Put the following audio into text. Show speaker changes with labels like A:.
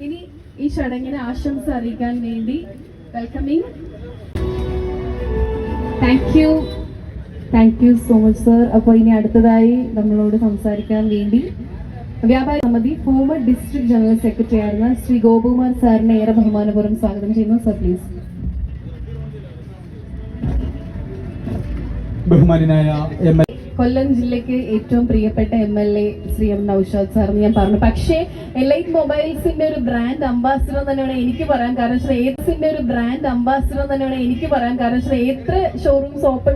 A: ഇനി ഈ ചടങ്ങിന് ആശംസ അറിയിക്കാൻ വേണ്ടി welcoming thank you thank you so much sir അപ്പൊ ഇനി അടുത്തതായി നമ്മളോട് സംസാരിക്കാൻ വേണ്ടി വ്യാപാര സമിതി ഫോമർ ഡിസ്ട്രിക്ട് ജനറൽ സെക്രട്ടറി ആയിരുന്ന ശ്രീ ഗോപകുമാർ സാറിനെ ഏറെ ബഹുമാനപൂർവം സ്വാഗതം ചെയ്യുന്നു. സർ പ്ലീസ്
B: ബഹുമാനായ എം എൽ
A: കൊല്ലം ജില്ലയ്ക്ക് ഏറ്റവും പ്രിയപ്പെട്ട M L A Shri M Naushad sir ഞാൻ പറഞ്ഞു. പക്ഷേ എലൈറ്റ് മൊബൈൽസിന്റെ ഒരു ബ്രാൻഡ് അംബാസിഡർ തന്നെയാണ് എനിക്ക് പറയാൻ കാരണം. ശ്രീ ഏത്സിന്റെ ഒരു ബ്രാൻഡ് അംബാസിഡർ തന്നെയാണ് എനിക്ക് പറയാൻ കാരണം. ശ്രീ എത്ര ഷോറൂംസ് ഓപ്പൺ